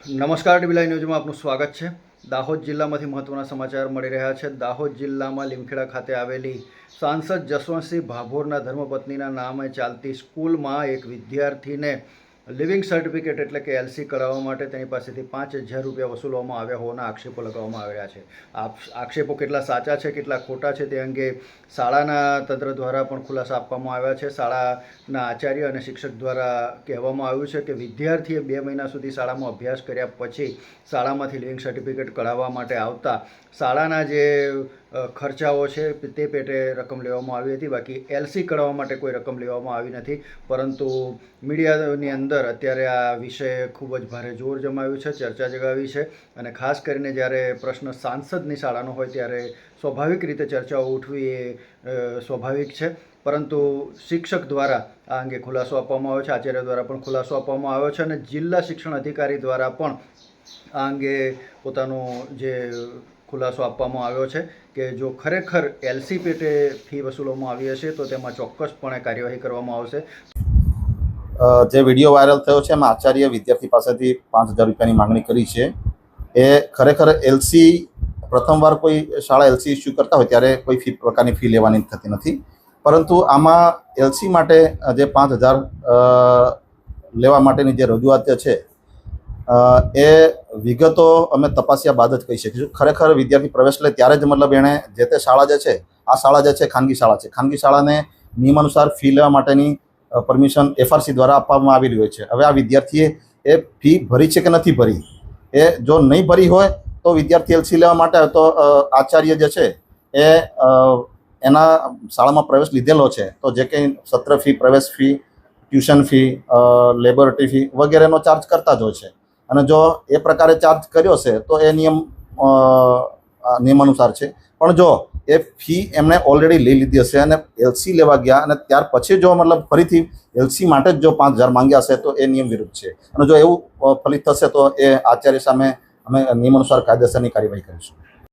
નમસ્કાર ડીબીલાઈ ન્યૂઝમાં આપનું સ્વાગત છે. દાહોદ જિલ્લામાંથી મહત્વના સમાચાર મળી રહ્યા છે. દાહોદ જિલ્લામાં લીમખેડા ખાતે આવેલી સાંસદ જસવંતસિંહ ભાભોરના ધર્મપત્નીના નામે ચાલતી સ્કૂલમાં એક વિદ્યાર્થીને લિવિંગ સર્ટિફિકેટ એટલે કે એલસી કરાવવા માટે તેની પાસેથી પાંચ હજાર રૂપિયા વસૂલવામાં આવ્યા હોવાના આક્ષેપો લગાવવામાં આવ્યા છે. આક્ષેપો કેટલા સાચા છે, કેટલા ખોટા છે તે અંગે શાળાના તંત્ર દ્વારા પણ ખુલાસા આપવામાં આવ્યા છે. શાળાના આચાર્ય અને શિક્ષક દ્વારા કહેવામાં આવ્યું છે કે વિદ્યાર્થીએ બે મહિના સુધી શાળામાં અભ્યાસ કર્યા પછી શાળામાંથી લિવિંગ સર્ટિફિકેટ કઢાવવા માટે આવતા શાળાના જે ખર્ચાઓ છે, તે પેટે રકમ લેવામાં આવી હતી. બાકી એલસી કઢાવવા માટે કોઈ રકમ લેવામાં આવી નથી. પરંતુ મીડિયાની અંદર અત્યારે આ વિષય ખૂબ જ ભારે જોર જમાવ્યું છે, ચર્ચા જગાવી છે. અને ખાસ કરીને જ્યારે પ્રશ્ન સાંસદની શાળાનો હોય ત્યારે સ્વાભાવિક રીતે ચર્ચાઓ ઉઠવી એ સ્વાભાવિક છે. પરંતુ શિક્ષક દ્વારા આ અંગે ખુલાસો આપવામાં આવ્યો છે, આચાર્ય દ્વારા પણ ખુલાસો આપવામાં આવ્યો છે અને જિલ્લા શિક્ષણ અધિકારી દ્વારા પણ આ અંગે પોતાનું જે ખુલાસો આપવામાં આવ્યો છે કે જો ખરેખર એલસી પેટે ફી વસૂલવામાં આવી હશે, તો તેમાં ચોક્કસપણે કાર્યવાહી કરવામાં આવશે. જે વીડિયો વાયરલ થયો છે, એમાં આચાર્ય વિદ્યાર્થી પાસેથી પાંચ હજાર રૂપિયાની માંગણી કરી છે. એ ખરેખર એલસી પ્રથમવાર કોઈ શાળા એલસી ઇસ્યુ કરતા હોય, ત્યારે કોઈ ફી, પ્રકારની ફી લેવાની થતી નથી. પરંતુ આમાં એલસી માટે જે પાંચ હજાર લેવા માટેની જે રજૂઆત છે એ વિગતો અમે તપાસ્યા બાદ જ કહી શકીશું. ખરેખર વિદ્યાર્થી પ્રવેશ લે ત્યારે જ મતલબ એણે જે તે શાળા જે છે, આ શાળા જે છે, ખાનગી શાળા છે. ખાનગી શાળાને નિયમાનુસાર ફી લેવા માટેની પરમિશન એફઆરસી દ્વારા આપવામાં આવી રહ્યું છે. હવે આ વિદ્યાર્થીએ એ ફી ભરી છે કે નથી ભરી? એ જો નહીં ભરી હોય તો વિદ્યાર્થી એલસી લેવા માટે તો આચાર્ય જે છે, એ એના શાળામાં પ્રવેશ લીધેલો છે. તો જે કંઈ સત્ર ફી, પ્રવેશ fee, tuition fee laboratory fee વગેરેનો ચાર્જ કરતા જ હોય છે. અને જો એ પ્રકારે ચાર્જ કર્યો છે, તો એ નિયમ નિયમ અનુસાર છે. પણ જો એ ફી એમણે ઓલરેડી લઈ લીધી હશે અને એલસી લેવા ગયા અને ત્યાર પછી જો મતલબ ફરીથી એલસી માટે જ જો પાંચ હજાર માંગ્યા હશે, તો એ નિયમ વિરુદ્ધ છે. અને જો એવું ફલિત થશે, તો એ આચાર્ય સામે અમે નિયમ અનુસાર કાયદેસરની કાર્યવાહી કરીશું.